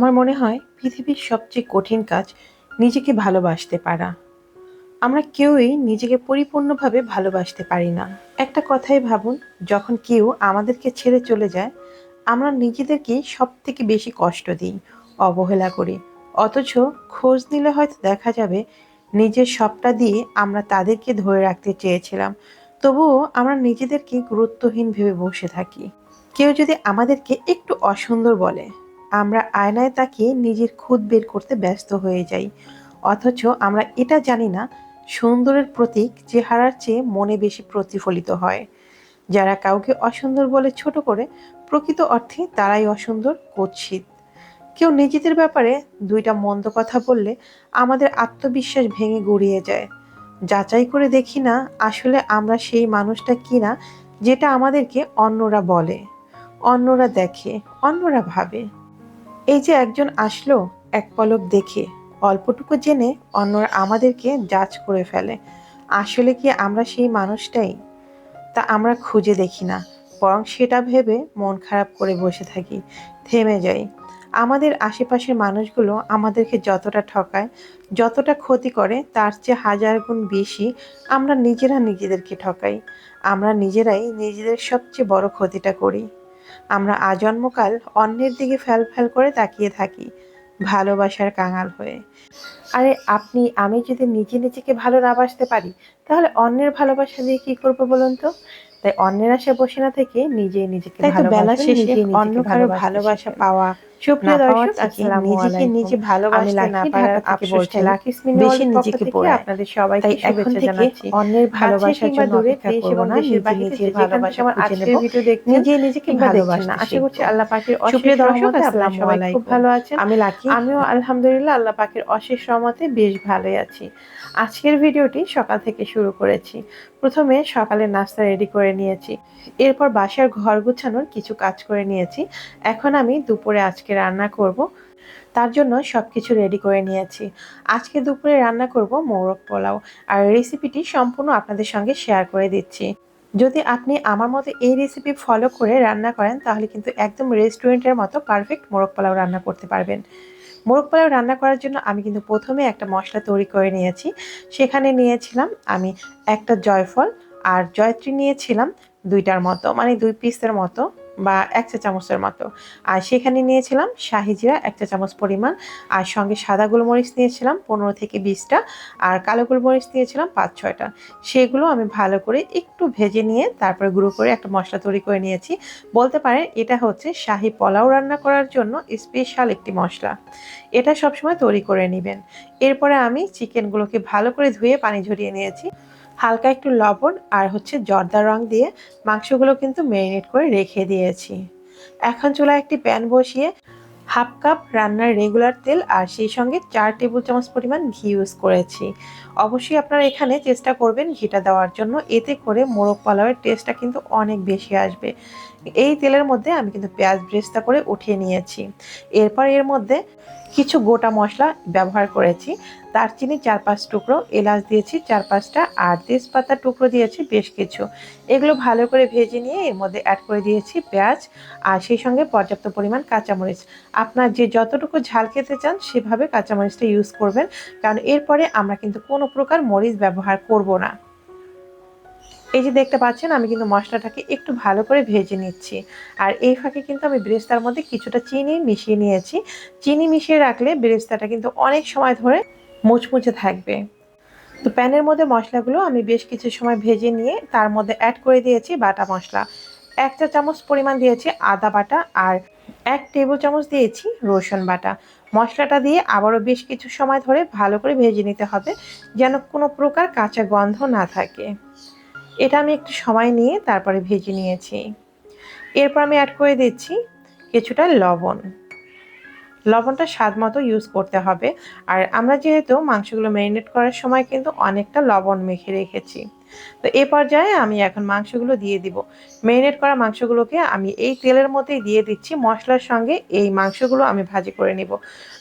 আমার মনে হয় পৃথিবীর সবচেয়ে কঠিন কাজ নিজেকে ভালোবাসতে পারা। আমরা কেউই নিজেকে পরিপূর্ণভাবে ভালোবাসতে পারি না। একটা কথাই ভাবুন, যখন কেউ আমাদেরকে ছেড়ে চলে যায়, আমরা নিজেদেরকেই সব থেকে বেশি কষ্ট দিই, অবহেলা করি। অথচ খোঁজ নিলে হয়তো দেখা যাবে, নিজের সবটা দিয়ে আমরা তাদেরকে ধরে রাখতে চেয়েছিলাম। তবুও আমরা নিজেদেরকে গুরুত্বহীন ভেবে বসে থাকি। কেউ যদি আমাদেরকে একটু অসুন্দর বলে আমরা আয়নায় তাকিয়ে নিজের খুদ বের করতে ব্যস্ত হয়ে যাই। অথচ আমরা এটা জানি না, সুন্দরের প্রতীক চেহারার চেয়ে মনে বেশি প্রতিফলিত হয়। যারা কাউকে অসুন্দর বলে ছোট করে, প্রকৃত অর্থে তারাই অসুন্দর কুৎসিত কেউ নিজেদের ব্যাপারে দুইটা মন্দ কথা বললে আমাদের আত্মবিশ্বাস ভেঙে গড়িয়ে যায়। যাচাই করে দেখি না আসলে আমরা সেই মানুষটা কিনা যেটা আমাদেরকে অন্যরা বলে, অন্যরা দেখে, অন্যরা ভাবে। এই যে একজন আসলো, এক পলক দেখে। অল্পটুকু জেনে অন্যরা আমাদেরকে জাজ করে ফেলে। আসলে কি আমরা সেই মানুষটাই? তা আমরা খুঁজে দেখি না। বরং সেটা ভেবে মন খারাপ করে বসে থাকি। থেমে যাই। আমাদের আশেপাশের মানুষগুলো আমাদেরকে যতটা ঠকায়, যতটা ক্ষতি করে, তার চেয়ে হাজার গুণ বেশি আমরা নিজেরা নিজেদেরকে ঠকাই। আমরা নিজেরাই নিজেদের সবচেয়ে বড় ক্ষতিটা করি। আমরা আজন্মকাল অন্যের দিকে ফ্যাল ফ্যাল করে তাকিয়ে থাকি ভালোবাসার কাঙাল হয়ে। আরে আপনি আমি যদি নিজে নিজেকে ভালো না বাসতে পারি তাহলে অন্যের ভালোবাসা দিয়ে কি করব বলুন তো? তাই অন্যের আশা বসে না থেকে নিজে নিজেকে বেলা শেষে অন্য কারও ভালোবাসা পাওয়া সুপ্রিয় দর্শক নিজেকে আলাইকুম। নিজে ভালোবাসতে না পারার লাকি বেশি নিজেকে পোড়ায়। আপনাদের সবাইকে শুভেচ্ছা জানাচ্ছি। অন্যের ভালোবাসার জন্য অপেক্ষা করব না নিজে নিজের ভালোবাসা খুঁজে নেব নিজে নিজেকে না। আশা করছি আল্লাহ পাকের অশেষ সুপ্রিয় দর্শক, আসসালামু সবাই খুব ভালো আছেন। আমি লাকি। আমিও আলহামদুলিল্লাহ আল্লাহ পাকের অশেষ রহমতে বেশ ভালোই আছি। আজকের ভিডিওটি সকাল থেকে শুরু করেছি। প্রথমে সকালে নাস্তা রেডি করে নিয়েছি। এরপর বাসার ঘর গুছানোর কিছু কাজ করে নিয়েছি। এখন আমি দুপুরে আজকে রান্না করব। তার জন্য সব কিছু রেডি করে নিয়েছি। আজকে দুপুরে রান্না করব মোরগ পোলাও। আর রেসিপিটি সম্পূর্ণ আপনাদের সঙ্গে শেয়ার করে দিচ্ছি। যদি আপনি আমার মতো এই রেসিপি ফলো করে রান্না করেন, তাহলে কিন্তু একদম রেস্টুরেন্টের মতো পারফেক্ট মোরগ পোলাও রান্না করতে পারবেন। মোরগ পোলাও রান্না করার জন্য আমি কিন্তু প্রথমে একটা মশলা তৈরি করে নিয়েছি। সেখানে নিয়েছিলাম আমি একটা জয়ফল আর জয়ত্রী নিয়েছিলাম দুইটার মতো মানে দুই পিসের মতো। বা এক চা চামচের মতো। আর সেখানে নিয়েছিলাম শাহি জিরা এক চা চামচ পরিমাণ। আর সঙ্গে সাদা গোলমরিচ নিয়েছিলাম পনেরো থেকে বিশটা। আর কালো গোলমরিচ নিয়েছিলাম পাঁচ, ছয়টা। সেগুলো আমি ভালো করে একটু ভেজে নিয়ে তারপরে গুঁড়ো করে একটা মশলা তৈরি করে নিয়েছি। বলতে পারেন এটা হচ্ছে শাহি পোলাও রান্না করার জন্য স্পেশাল একটি মশলা। এটা সবসময় তৈরি করে নেবেন। এরপরে আমি চিকেনগুলোকে ভালো করে ধুয়ে পানি ঝরিয়ে নিয়েছি। হালকা একটু লবণ আর হচ্ছে জর্দা রং দিয়ে মাংসগুলো কিন্তু ম্যারিনেট করে রেখে দিয়েছি। এখন চুলায় একটি প্যান বসিয়ে হাফ কাপ রান্নার রেগুলার তেল আর সেই সঙ্গে চার টেবিল চামচ পরিমাণ ঘি ইউজ করেছি। অবশ্যই আপনারা এখানে চেষ্টা করবেন ঘিটা দেওয়ার জন্য। এতে করে মোরগ পোলাওয়ের টেস্টটা কিন্তু অনেক বেশি আসবে। এই তেলের মধ্যে আমি কিন্তু পেঁয়াজ ব্রেস্তা করে উঠিয়ে নিয়েছি। এরপর এর মধ্যে কিছু গোটা মশলা ব্যবহার করেছি। দারচিনি চার পাঁচ টুকরো, এলাচ দিয়েছি চার পাঁচটা আর তেজপাতার টুকরো দিয়েছি বেশ কিছু। এগুলো ভালো করে ভেজে নিয়ে এর মধ্যে অ্যাড করে দিয়েছি পেঁয়াজ, আর সেই সঙ্গে পর্যাপ্ত পরিমাণ কাঁচামরিচ। আপনার যে যতটুকু ঝাল খেতে চান, সেভাবে কাঁচামরিচটা ইউজ করবেন, কারণ এরপরে আমরা কিন্তু কোনো প্রকার মরিচ ব্যবহার করব না। এই যে দেখতে পাচ্ছেন, আমি কিন্তু মশলাটাকে একটু ভালো করে ভেজে নিচ্ছি। আর এই ফাঁকে কিন্তু আমি বেরেস্তার মধ্যে কিছুটা চিনি মিশিয়ে নিয়েছি। চিনি মিশিয়ে রাখলে বেরেস্তাটা কিন্তু অনেক সময় ধরে মুচমুচে থাকবে। তো প্যানের মধ্যে মশলাগুলো আমি বেশ কিছু সময় ভেজে নিয়ে তার মধ্যে অ্যাড করে দিয়েছি বাটা মশলা। এক চা চামচ পরিমাণ দিয়েছি আদা বাটা আর এক টেবিল চামচ দিয়েছি রসুন বাটা। মশলাটা দিয়ে আবারও বেশ কিছু সময় ধরে ভালো করে ভেজে নিতে হবে যেন কোনো প্রকার কাঁচা গন্ধ না থাকে। এটা আমি একটু সময় নিয়ে তারপরে ভেজে নিয়েছি। এরপর আমি অ্যাড করে দিচ্ছি কিছুটা লবণ। লবণটা স্বাদ মতো ইউজ করতে হবে। আর আমরা যেহেতু মাংসগুলো ম্যারিনেট করার সময় কিন্তু অনেকটা লবণ মেখে রেখেছি। তো এ পর্যায়ে আমি এখন মাংসগুলো দিয়ে দিব। ম্যারিনেট করা মাংসগুলোকে আমি এই তেলের মধ্যেই দিয়ে দিচ্ছি। মশলার সঙ্গে এই মাংসগুলো আমি ভাজি করে নিব।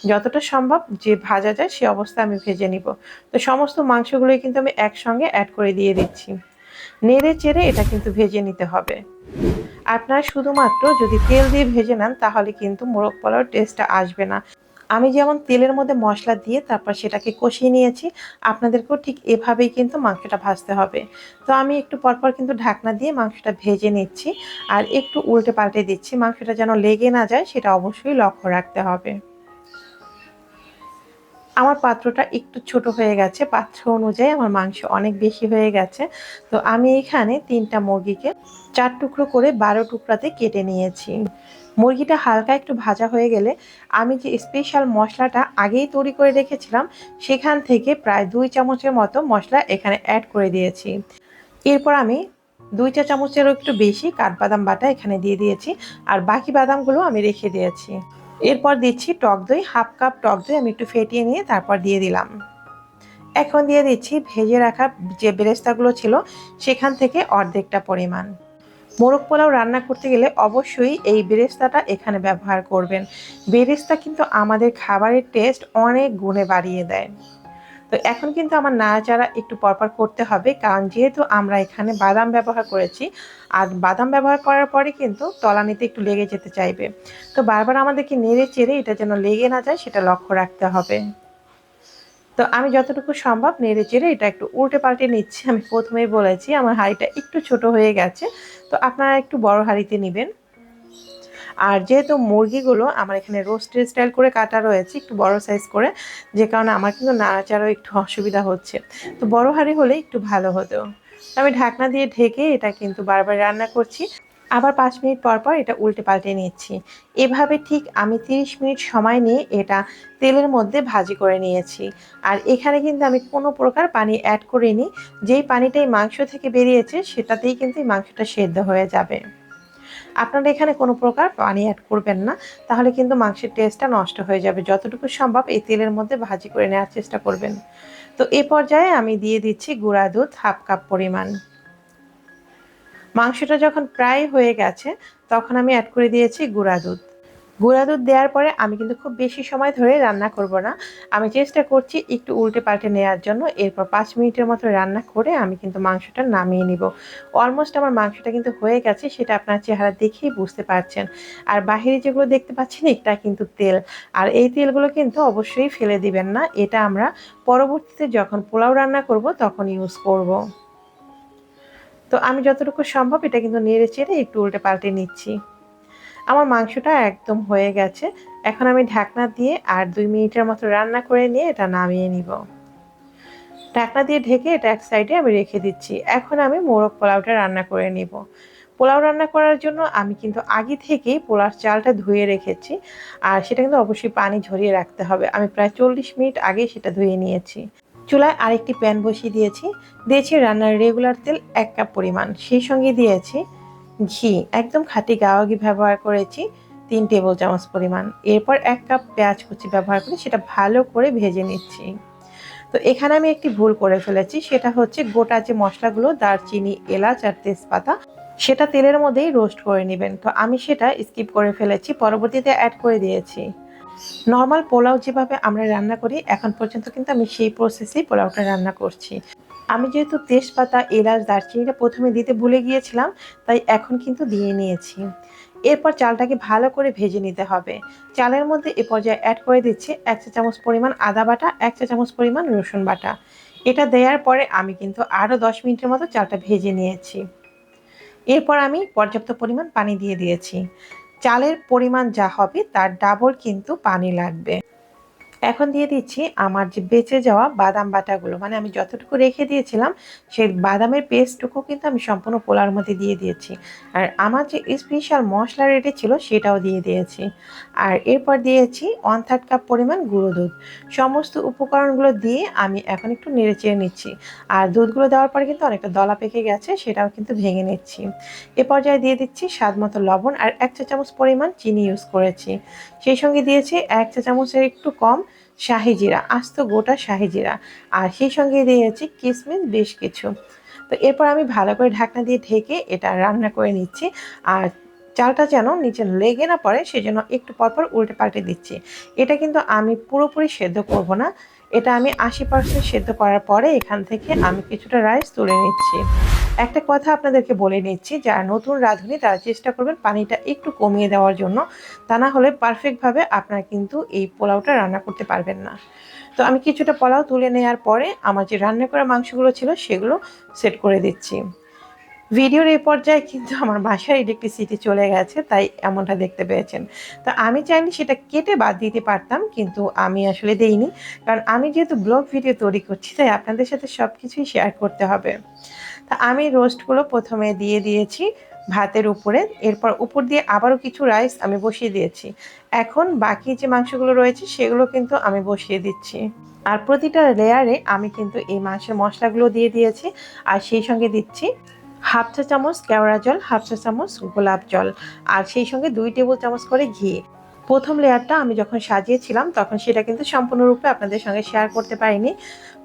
যতটা সম্ভব যে ভাজা যায় সে অবস্থা আমি ভেজে নিব। তো সমস্ত মাংসগুলোই কিন্তু আমি একসঙ্গে অ্যাড করে দিয়ে দিচ্ছি। নেড়ে চেড়ে এটা কিন্তু ভেজে নিতে হবে। আপনারা শুধুমাত্র যদি তেল দিয়ে ভেজে নেন, তাহলে কিন্তু মোরগ পোলাওর টেস্টটা আসবে না। আমি যেমন তেলের মধ্যে মশলা দিয়ে তারপর সেটাকে কষিয়ে নিয়েছি, আপনাদেরকেও ঠিক এভাবেই কিন্তু মাংসটা ভাজতে হবে। তো আমি একটু পরপর কিন্তু ঢাকনা দিয়ে মাংসটা ভেজে নিচ্ছি, আর একটু উল্টে পাল্টে দিচ্ছি। মাংসটা যেন লেগে না যায়, সেটা অবশ্যই লক্ষ্য রাখতে হবে। আমার পাত্রটা একটু ছোট হয়ে গেছে, পাত্র অনুযায়ী আমার মাংস অনেক বেশি হয়ে গেছে। তো আমি এখানে তিনটা মুরগিকে চার টুকরো করে বারো টুকরাতে কেটে নিয়েছি। মুরগিটা হালকা একটু ভাজা হয়ে গেলে আমি যে স্পেশাল মশলাটা আগেই তৈরি করে রেখেছিলাম, সেখান থেকে প্রায় দুই চামচের মতো মশলা এখানে অ্যাড করে দিয়েছি। এরপর আমি দুই চা চামচেরও একটু বেশি কাঠবাদাম বাটা এখানে দিয়ে দিয়েছি, আর বাকি বাদামগুলো আমি রেখে দিয়েছি। এরপর দিচ্ছি টক দই, হাফ কাপ টক দই, আমি একটু ফেটিয়ে নিয়ে তারপর দিয়ে দিলাম। এখন দিয়ে দিচ্ছি ভেজে রাখা যে বেরেস্তাগুলো ছিল, সেখান থেকে অর্ধেকটা পরিমাণ। মোরগ পোলাও রান্না করতে গেলে অবশ্যই এই বেরেস্তাটা এখানে ব্যবহার করবেন। বেরেস্তা কিন্তু আমাদের খাবারের টেস্ট অনেক গুণে বাড়িয়ে দেয়। তো এখন কিন্তু আমার নাড়াচাড়া একটু পরপর করতে হবে, কারণ যেহেতু আমরা এখানে বাদাম ব্যবহার করেছি, আর বাদাম ব্যবহার করার পরে কিন্তু তলানিতে একটু লেগে যেতে চাইবে। তো বারবার আমাদেরকে নেড়ে চেড়ে এটা যেন লেগে না যায় সেটা লক্ষ্য রাখতে হবে। তো আমি যতটুকু সম্ভব নেড়ে চেড়ে এটা একটু উল্টে পাল্টে নিচ্ছি। আমি প্রথমেই বলেছি, আমার হাঁড়িটা একটু ছোট হয়ে গেছে। তো আপনারা একটু বড় হাঁড়িতে নেবেন। আর যেহেতু মুরগিগুলো আমার এখানে রোস্টেড স্টাইল করে কাটা রয়েছে, একটু বড় সাইজ করে, যে কারণে আমার কিন্তু নাড়াচাড়াও একটু অসুবিধা হচ্ছে। তো বড় হাঁড়ি হলে একটু ভালো হতো। আমি ঢাকনা দিয়ে ঢেকে এটা কিন্তু বারবার রান্না করছি। আবার পাঁচ মিনিট পর পর এটা উল্টে পাল্টে নিচ্ছি। এভাবে ঠিক আমি 30 মিনিট সময় নিয়ে এটা তেলের মধ্যে ভাজি করে নিয়েছি। আর এখানে কিন্তু আমি কোনো প্রকার পানি অ্যাড করিনি। যেই পানিটাই মাংস থেকে বেরিয়েছে, সেটাতেই কিন্তু মাংসটা সেদ্ধ হয়ে যাবে। আপনারা এখানে কোনো প্রকার পানি অ্যাড করবেন না, তাহলে কিন্তু মাংসের টেস্টটা নষ্ট হয়ে যাবে। যতটুকু সম্ভব এই তেলের মধ্যে ভাজি করে নেওয়ার চেষ্টা করবেন। তো এ পর্যায়ে আমি দিয়ে দিচ্ছি গুঁড়া দুধ, হাফ কাপ পরিমাণ। মাংসটা যখন প্রায় হয়ে গেছে, তখন আমি অ্যাড করে দিয়েছি গুঁড়া দুধ। গুঁড়া দুধ দেওয়ার পরে আমি কিন্তু খুব বেশি সময় ধরে রান্না করব না। আমি চেষ্টা করছি একটু উল্টে পাল্টে নেওয়ার জন্য। এরপর পাঁচ মিনিটের মতো রান্না করে আমি কিন্তু মাংসটা নামিয়ে নিব। অলমোস্ট আমার মাংসটা কিন্তু হয়ে গেছে, সেটা আপনার চেহারা দেখেই বুঝতে পারছেন। আর বাহিরে যেগুলো দেখতে পাচ্ছেন, এটা কিন্তু তেল। আর এই তেলগুলো কিন্তু অবশ্যই ফেলে দিবেন না। এটা আমরা পরবর্তীতে যখন পোলাও রান্না করব, তখন ইউজ করব। তো আমি যতটুকু সম্ভব এটা কিন্তু নেড়ে চেড়ে একটু উল্টে পাল্টে নিচ্ছি। আমার মাংসটা একদম হয়ে গেছে। এখন আমি ঢাকনা দিয়ে আর দুই মিনিটের মতো রান্না করে নিয়ে এটা নামিয়ে নিব। ঢাকনা দিয়ে ঢেকে এটা এক সাইডে আমি রেখে দিচ্ছি। এখন আমি মোরগ পোলাওটা রান্না করে নিব। পোলাও রান্না করার জন্য আমি কিন্তু আগে থেকেই পোলার চালটা ধুয়ে রেখেছি। আর সেটা কিন্তু অবশ্যই পানি ঝরিয়ে রাখতে হবে। আমি প্রায় চল্লিশ মিনিট আগে সেটা ধুয়ে নিয়েছি। চুলায় আরেকটি প্যান বসিয়ে দিয়েছি। দিয়েছি রান্নার রেগুলার তেল এক কাপ পরিমাণ। সেই সঙ্গে দিয়েছি ঘি, একদম খাঁটি গাওয়া ঘি ব্যবহার করেছি, তিন টেবিল চামচ পরিমাণ। এরপর এক কাপ পেঁয়াজ কুচি ব্যবহার করে সেটা ভালো করে ভেজে নিচ্ছি। তো এখানে আমি একটি ভুল করে ফেলেছি, সেটা হচ্ছে গোটা যে মশলাগুলো, দারচিনি, এলাচ আর তেজপাতা, সেটা তেলের মধ্যেই রোস্ট করে নেবেন। তো আমি সেটা স্কিপ করে ফেলেছি, পরবর্তীতে অ্যাড করে দিয়েছি। নর্মাল পোলাও যেভাবে আমরা রান্না করি, এখন পর্যন্ত কিন্তু আমি সেই প্রসেসেই পোলাওটা রান্না করছি। আমি যেহেতু তেজপাতা, এলাচ, দারচিনিটা প্রথমে দিতে ভুলে গিয়েছিলাম, তাই এখন কিন্তু দিয়ে নিয়েছি। এরপর চালটাকে ভালো করে ভেজে নিতে হবে। চালের মধ্যে এ পর্যায়ে অ্যাড করে দিচ্ছি এক চা চামচ পরিমাণ আদা বাটা, এক চা চামচ পরিমাণ রসুন বাটা। এটা দেওয়ার পরে আমি কিন্তু আরও দশ মিনিটের মতো চালটা ভেজে নিয়েছি। এরপর আমি পর্যাপ্ত পরিমাণ পানি দিয়ে দিয়েছি। চালের পরিমাণ যা হবে তার ডাবল কিন্তু পানি লাগবে। এখন দিয়ে দিচ্ছি আমার যে বেঁচে যাওয়া বাদাম বাটাগুলো। মানে আমি যতটুকু রেখে দিয়েছিলাম, সেই বাদামের পেস্টটুকু কিন্তু আমি সম্পূর্ণ পোলার মধ্যে দিয়ে দিয়েছি। আর আমার যে স্পেশাল মশলা রেডি ছিল, সেটাও দিয়ে দিয়েছি। আর এরপর দিয়েছি ওয়ান থার্ড কাপ পরিমাণ গুঁড়ো দুধ। সমস্ত উপকরণগুলো দিয়ে আমি এখন একটু নেড়ে চেড়ে নিচ্ছি। আর দুধগুলো দেওয়ার পরে কিন্তু অনেকটা দলা পেকে গেছে, সেটাও কিন্তু ভেঙে নিচ্ছি। এ পর্যায়ে দিয়ে দিচ্ছি স্বাদ মতো লবণ আর এক চা চামচ পরিমাণ চিনি ইউজ করেছি। সেই সঙ্গে দিয়েছি এক চা চামচের একটু কম শাহি জিরা, আস্ত গোটা শাহি জিরা। আর সেই সঙ্গে দিয়েছি কিসমিস বেশ কিছু। তো এরপর আমি ভালো করে ঢাকনা দিয়ে ঢেকে এটা রান্না করে নিচ্ছি। আর চালটা যেন নিচে লেগে না পড়ে, সেজন্য একটু পরপর উল্টে পাল্টে দিচ্ছি। এটা কিন্তু আমি পুরোপুরি সেদ্ধ করব না। এটা আমি আশি পার্সেন্ট সেদ্ধ করার পরে এখান থেকে আমি কিছুটা রাইস তুলে নিচ্ছি। একটা কথা আপনাদেরকে বলে নিচ্ছি, যারা নতুন রাঁধুনি, তারা চেষ্টা করবেন পানিটা একটু কমিয়ে দেওয়ার জন্য। তা না হলে পারফেক্টভাবে আপনারা কিন্তু এই পোলাওটা রান্না করতে পারবেন না। তো আমি কিছুটা পোলাও তুলে নেওয়ার পরে আমার যে রান্না করা মাংসগুলো ছিল, সেগুলো সেট করে দিচ্ছি। ভিডিওর এই পর্যায়ে কিন্তু আমার বাসার ইলেকট্রিসিটি চলে গেছে, তাই এমনটা দেখতে পেয়েছেন। তো আমি চাইলে সেটা কেটে বাদ দিতে পারতাম, কিন্তু আমি আসলে দেইনি। কারণ আমি যেহেতু ব্লগ ভিডিও তৈরি করছি, তাই আপনাদের সাথে সব কিছুই শেয়ার করতে হবে। তা আমি রোস্টগুলো প্রথমে দিয়ে দিয়েছি ভাতের উপরে, এরপর উপর দিয়ে আবারও কিছু রাইস আমি বসিয়ে দিয়েছি। এখন বাকি যে মাংসগুলো রয়েছে সেগুলো কিন্তু আমি বসিয়ে দিচ্ছি। আর প্রতিটা লেয়ারে আমি কিন্তু এই মাংসের মশলাগুলো দিয়ে দিয়েছি। আর সেই সঙ্গে দিচ্ছি হাফ চা চামচ কেওড়া জল, হাফ চা চামচ গোলাপ জল। আর সেই সঙ্গে দুই টেবিল চামচ করে ঘি। প্রথম লেয়ারটা আমি যখন সাজিয়েছিলাম, তখন সেটা কিন্তু সম্পূর্ণরূপে আপনাদের সঙ্গে শেয়ার করতে পারিনি।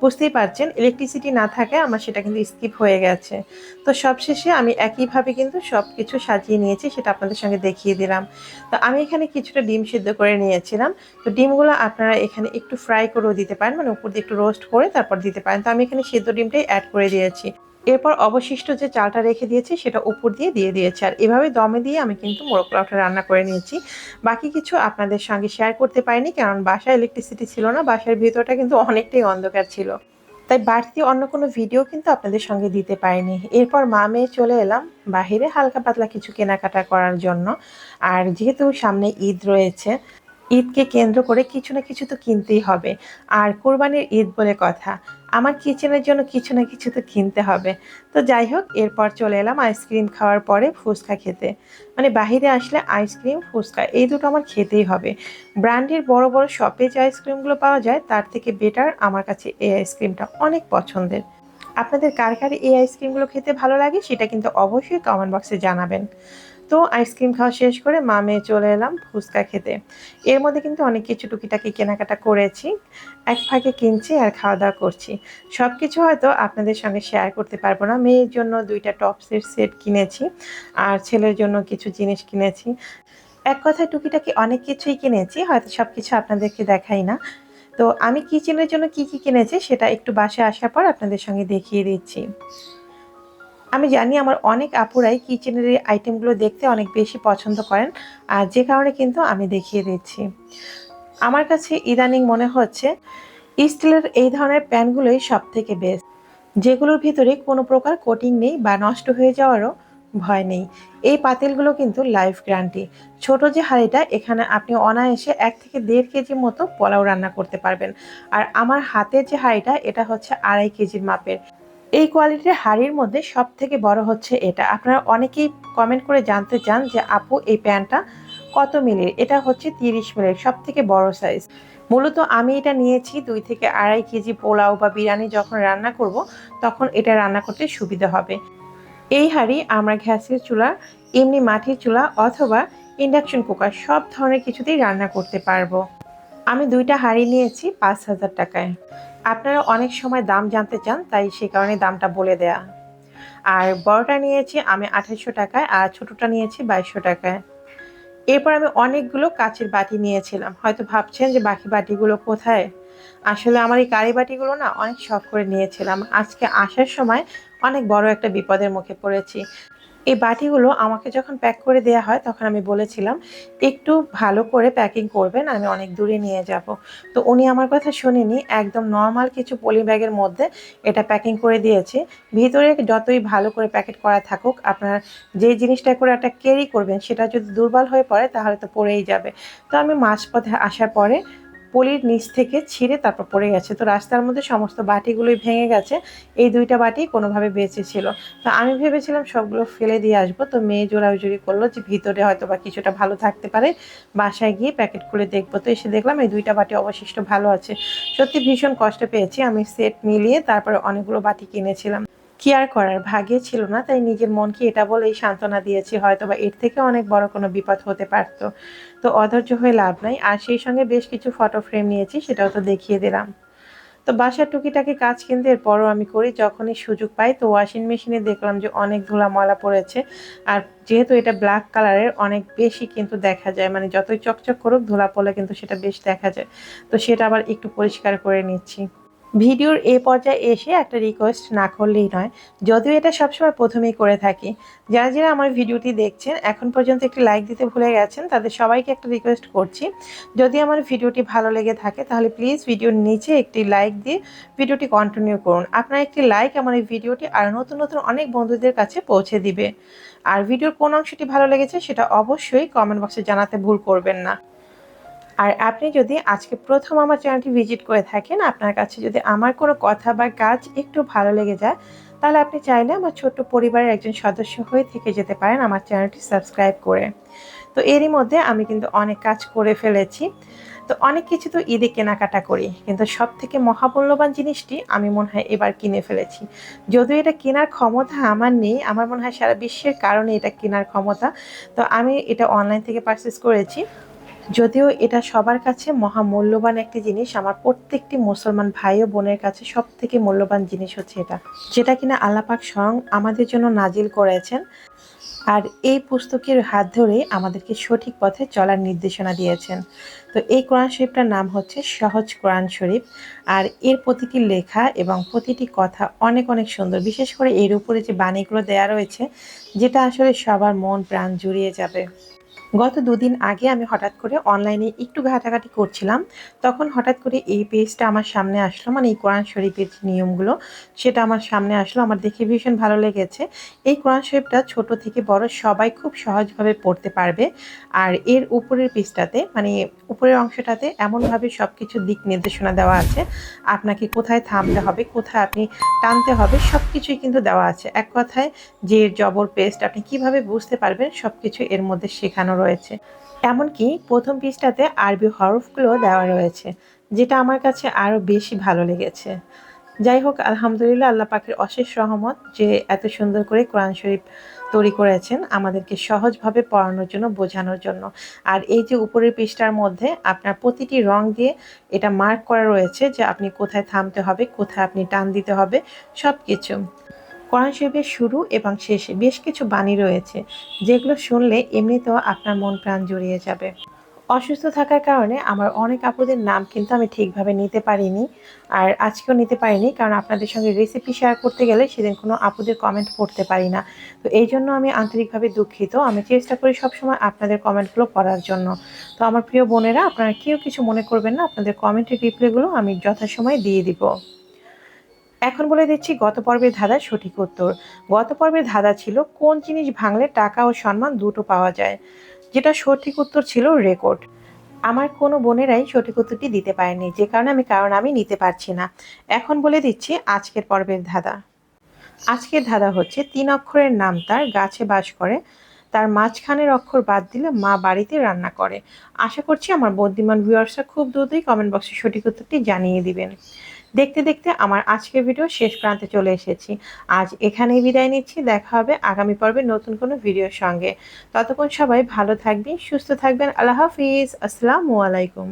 বুঝতেই পারছেন ইলেকট্রিসিটি না থাকে, আমার সেটা কিন্তু স্কিপ হয়ে গেছে। তো সবশেষে আমি একইভাবে কিন্তু সব কিছু সাজিয়ে নিয়েছি, সেটা আপনাদের সঙ্গে দেখিয়ে দিলাম। তো আমি এখানে কিছুটা ডিম সিদ্ধ করে নিয়েছিলাম। তো ডিমগুলো আপনারা এখানে একটু ফ্রাই করেও দিতে পারেন মানে উপর দিয়ে একটু রোস্ট করে তারপর দিতে পারেন। তো আমি এখানে সিদ্ধ ডিমটাই অ্যাড করে দিয়েছি। এরপর অবশিষ্ট যে চালটা রেখে দিয়েছি সেটা উপর দিয়ে দিয়ে দিয়েছি। আর এভাবে দমে দিয়ে আমি কিন্তু মোরগ পোলাওটা রান্না করে নিয়েছি। বাকি কিছু আপনাদের সঙ্গে শেয়ার করতে পারিনি কারণ বাসায় ইলেকট্রিসিটি ছিল না, বাসার ভিতরটা কিন্তু অনেকটাই অন্ধকার ছিল। তাই বাড়তি অন্য কোনো ভিডিও কিন্তু আপনাদের সঙ্গে দিতে পারিনি। এরপর মা মেয়ে চলে এলাম বাহিরে হালকা পাতলা কিছু কেনাকাটা করার জন্য। আর যেহেতু সামনে ঈদ রয়েছে ঈদকে কেন্দ্র করে কিছু না কিছু তো কিনতেই হবে। আর কোরবানির ঈদ বলে কথা, আমার কিচেনের জন্য কিছু না কিছু তো কিনতে হবে। তো যাই হোক, এরপর চলে এলাম আইসক্রিম খাওয়ার পরে ফুচকা খেতে। মানে বাহিরে আসলে আইসক্রিম, ফুচকা, এই দুটো আমার খেতেই হবে। ব্র্যান্ডের বড় বড় শপে যে আইসক্রিমগুলো পাওয়া যায়, তার থেকে বেটার আমার কাছে এই আইসক্রিমটা অনেক পছন্দের। আপনাদের কার কার এই আইসক্রিমগুলো খেতে ভালো লাগে, সেটা কিন্তু অবশ্যই কমেন্ট বক্সে জানাবেন। তো আইসক্রিম খাওয়া শেষ করে মা মেয়ে চলে এলাম ফুচকা খেতে। এর মধ্যে কিন্তু অনেক কিছু টুকিটাকি কেনাকাটা করেছি, এক ফাঁকে কিনছি আর খাওয়া দাওয়া করছি। সব কিছু হয়তো আপনাদের সঙ্গে শেয়ার করতে পারব না। মেয়ের জন্য দুইটা টপসের সেট কিনেছি আর ছেলের জন্য কিছু জিনিস কিনেছি। এক কথায় টুকিটাকি অনেক কিছুই কিনেছি, হয়তো সব কিছু আপনাদেরকে দেখাই না। তো আমি কিচেনের জন্য কি কি কিনেছি সেটা একটু বাসায় আসার পর আপনাদের সঙ্গে দেখিয়ে দিচ্ছি। আমি জানি আমার অনেক আপুরাই কিচেনের এই আইটেমগুলো দেখতে অনেক বেশি পছন্দ করেন, আর যে কারণে কিন্তু আমি দেখিয়ে দিচ্ছি। আমার কাছে ইদানিং মনে হচ্ছে স্টিলের এই ধরনের প্যানগুলোই সব থেকে বেস্ট যেগুলোর ভিতরে কোনো প্রকার কোটিং নেই বা নষ্ট হয়ে যাওয়ারও ভয় নেই। এই পাতিলগুলো কিন্তু লাইফ গ্যারান্টি ছোট যে হাঁড়িটা, এখানে আপনি অনায়াসে এক থেকে দেড় কেজি মতো পোলাও রান্না করতে পারবেন। আর আমার হাতের যে হাঁড়িটা, এটা হচ্ছে আড়াই কেজির মাপের। এই কোয়ালিটির হাড়ির মধ্যে সব থেকে বড় হচ্ছে এটা। আপনারা অনেকেই কমেন্ট করে জানতে চান যে, আপু, এই প্যান্টটা কত মিলির এটা হচ্ছে তিরিশ মিলির সব থেকে বড় সাইজ মূলত আমি এটা নিয়েছি দুই থেকে আড়াই কেজি পোলাও বা বিরিয়ানি যখন রান্না করব, তখন এটা রান্না করতে সুবিধা হবে। এই হাঁড়ি আমরা গ্যাসের চুলা, এমনি মাটির চুলা অথবা ইন্ডাকশন কুকার সব ধরনের কিছুতেই রান্না করতে পারব। আমি দুইটা হাঁড়ি নিয়েছি পাঁচ হাজার টাকায়। আপনারা অনেক সময় দাম জানতে চান, তাই সে কারণে দামটা বলে দেয়া। আর বড়টা নিয়েছি আমি আঠাশশো টাকায়, আর ছোটোটা নিয়েছি বাইশশো টাকায়। এরপর আমি অনেকগুলো কাচের বাটি নিয়েছিলাম। হয়তো ভাবছেন যে বাকি বাটিগুলো কোথায়? আসলে আমার এই কারি বাটিগুলো না অনেক শখ করে নিয়েছিলাম। আজকে আসার সময় অনেক বড় একটা বিপদের মুখে পড়েছি। এই বাটিগুলো আমাকে যখন প্যাক করে দেওয়া হয়, তখন আমি বলেছিলাম, একটু ভালো করে প্যাকিং করবেন, আমি অনেক দূরে নিয়ে যাব। তো উনি আমার কথা শুনিনি, একদম নর্মাল কিছু পলি ব্যাগের মধ্যে এটা প্যাকিং করে দিয়েছে। ভিতরে যতই ভালো করে প্যাকেট করা থাকুক, আপনার যে জিনিসটা করে একটা ক্যারি করবেন, সেটা যদি দুর্বল হয়ে পড়ে, তাহলে তো পড়েই যাবে। তো আমি মাঝপথে আসার পরে পলির নিচ থেকে ছিঁড়ে তারপর পড়ে গেছে। তো রাস্তার মধ্যে সমস্ত বাটিগুলোই ভেঙে গেছে। এই দুইটা বাটি কোনোভাবে বেঁচে ছিল। তো আমি ভেবেছিলাম সবগুলো ফেলে দিয়ে আসব। তো মেয়ে জোড়াজুড়ি করল যে ভিতরে হয়তো বা কিছুটা ভালো থাকতে পারে। বাসায় গিয়ে প্যাকেট খুলে দেখব। তো এসে দেখলাম এই দুইটা বাটি অবশিষ্ট ভালো আছে। সত্যি ভীষণ কষ্ট পেয়েছি। আমি সেট মিলিয়ে তারপরে অনেকগুলো বাটি কিনেছিলাম। কি আর করার ভাগ্যে ছিল না, তাই নিজের মনকে এটা বলেই সান্ত্বনা দিয়েছি হয়তো বা এর থেকে অনেক বড় কোনো বিপদ হতে পারত। তো অধৈর্য হয়ে লাভ নাই, আর সেই সঙ্গে বেশ কিছু ফটো ফ্রেম নিয়েছি, সেটাও তো দেখিয়ে দিলাম। তো বাসার টুকিটাকি কাজ কিন্তু এরপরও আমি করি, যখনই সুযোগ পাই, তো ওয়াশিং মেশিনে দেখলাম যে অনেক ধুলা ময়লা পড়েছে, আর যেহেতু এটা ব্ল্যাক কালারের অনেক বেশি কিন্তু দেখা যায় মানে যতই চকচক করুক, ধুলা পড়লে কিন্তু সেটা বেশ দেখা যায়। তো সেটা আবার একটু পরিষ্কার করে নিচ্ছি। ভিডিওর এ পর্যায়ে এসে একটা রিকোয়েস্ট না করলেই নয়। যদিও এটা সবসময় প্রথমেই করে থাকি। যারা যারা আমার ভিডিওটি দেখছেন, এখন পর্যন্ত একটি লাইক দিতে ভুলে গেছেন, তাদের সবাইকে একটা রিকোয়েস্ট করছি। যদি আমার ভিডিওটি ভালো লেগে থাকে, তাহলে প্লিজ ভিডিওর নিচে একটি লাইক দিয়ে ভিডিওটি কন্টিনিউ করুন। আপনার একটি লাইক আমার এই ভিডিওটি আর নতুন নতুন অনেক বন্ধুদের কাছে পৌঁছে দিবে। আর ভিডিওর কোন অংশটি ভালো লেগেছে, সেটা অবশ্যই কমেন্ট বক্সে জানাতে ভুল করবেন না। আর আপনি যদি আজকে প্রথম আমার চ্যানেলটি ভিজিট করে থাকেন, আপনার কাছে যদি আমার কোনো কথা বা কাজ একটু ভালো লেগে যায়, তাহলে আপনি চাইলে আমার ছোট্ট পরিবারের একজন সদস্য হয়ে থেকে যেতে পারেন আমার চ্যানেলটি সাবস্ক্রাইব করে। তো এরই মধ্যে আমি কিন্তু অনেক কাজ করে ফেলেছি। তো অনেক কিছু তো ঈদে কেনাকাটা করি, কিন্তু সব থেকে মহামূল্যবান জিনিসটি আমি মনে হয় এবার কিনে ফেলেছি। যদিও এটা কেনার ক্ষমতা আমার নেই, আমার মনে হয় সারা বিশ্বের কারণে এটা কেনার ক্ষমতা। তো আমি এটা অনলাইন থেকে পারচেস করেছি। যদিও এটা সবার কাছে মহা মূল্যবান একটি জিনিস, আমার প্রত্যেকটি মুসলমান ভাই ও বোনের কাছে সব থেকে মূল্যবান জিনিস হচ্ছে এটা। যেটা কিনা আল্লাপাক স্বয়ং আমাদের জন্য নাজিল করেছেন আর এই পুস্তকের হাত ধরেই আমাদেরকে সঠিক পথে চলার নির্দেশনা দিয়েছেন। তো এই কোরআন শরীফটার নাম হচ্ছে সহজ কোরআন শরীফ আর এর প্রতিটি লেখা এবং প্রতিটি কথা অনেক অনেক সুন্দর। বিশেষ করে এর উপরে যে বাণীগুলো দেয়া রয়েছে, যেটা আসলে সবার মন প্রাণ জুড়িয়ে যাবে। গত দুদিন আগে আমি হঠাৎ করে অনলাইনে একটু ঘাটাঘাটি করছিলাম। তখন হঠাৎ করে এই পেজটা আমার সামনে আসলো মানে এই কোরআন শরীফের যে নিয়মগুলো, সেটা আমার সামনে আসলো। আমার দেখে ভীষণ ভালো লেগেছে। এই কোরআন শরীফটা ছোট থেকে বড় সবাই খুব সহজভাবে পড়তে পারবে। আর এর উপরের পেজটাতে মানে উপরের অংশটাতে এমনভাবে সব কিছু দিক নির্দেশনা দেওয়া আছে। আপনাকে কোথায় থামতে হবে, কোথায় আপনি টানতে হবে সব কিছুই কিন্তু দেওয়া আছে। এক কথায় যে জবর পেস্ট আপনি কীভাবে বুঝতে পারবেন সব কিছু এর মধ্যে শেখানো রয়েছে। এমনকি প্রথম পৃষ্ঠাতে আরবি হরফগুলো দেওয়া রয়েছে, যেটা আমার কাছে আরও বেশি ভালো লেগেছে। যাই হোক, আলহামদুলিল্লাহ আল্লাহ পাকের অশেষ রহমত যে এত সুন্দর করে কোরআন শরীফ তৈরি করেছেন আমাদেরকে সহজভাবে পড়ানোর জন্য, বোঝানোর জন্য। আর এই যে উপরের পৃষ্ঠার মধ্যে আপনার প্রতিটি রং দিয়ে এটা মার্ক করা রয়েছে যে আপনি কোথায় থামতে হবে, কোথায় আপনি টান দিতে হবে সব কিছু কোরআন শরীফের শুরু এবং শেষে বেশ কিছু বাণী রয়েছে, যেগুলো শুনলে এমনিতেও আপনার মন প্রাণ জুড়িয়ে যাবে। অসুস্থ থাকার কারণে আমার অনেক আপুদের নাম কিন্তু আমি ঠিকভাবে নিতে পারিনি আর আজকেও নিতে পারিনি কারণ আপনাদের সঙ্গে রেসিপি শেয়ার করতে গেলে সেদিন কোনো আপুদের কমেন্ট পড়তে পারি না। তো এই জন্য আমি আন্তরিকভাবে দুঃখিত। আমি চেষ্টা করি সবসময় আপনাদের কমেন্টগুলো পড়ার জন্য। তো আমার প্রিয় বোনেরা, আপনারা কেউ কিছু মনে করবেন না, আপনাদের কমেন্টের রিপ্লাইগুলো আমি যথাসময়ে দিয়ে দিব। এখন বলে দিচ্ছি, গত পর্বের ধাঁধার সঠিক উত্তর। গত পর্বের ধাঁধা ছিল, কোন জিনিস ভাঙলে টাকা ও সম্মান দুটো পাওয়া যায়? যেটা সঠিক উত্তর ছিল রেকর্ড। আমার কোনো বোনেরাই সঠিক উত্তরটি দিতে পারেনি যে কারণে আমি কারণ আমি নিতে পারছি না। এখন বলে দিচ্ছি, আজকের পর্বের ধাঁধা। আজকের ধাঁধা হচ্ছে, তিন অক্ষরের নাম তার, গাছে বাস করে। তার মাঝখানের অক্ষর বাদ দিলে মা বাড়িতে রান্না করে। আশা করছি আমার বুদ্ধিমান ভিউয়ার্সরা খুব দ্রুতই কমেন্ট বক্সে সঠিক উত্তরটি জানিয়ে দিবেন। দেখতে দেখতে আমার আজকের ভিডিও শেষ প্রান্তে চলে এসেছি। আজ এখানেই বিদায় নিচ্ছি। দেখা হবে আগামী পর্বে নতুন কোনো ভিডিওর সঙ্গে। ততক্ষণ সবাই ভালো থাকবেন, সুস্থ থাকবেন। আল্লাহ হাফিজ। আসসালামু আলাইকুম।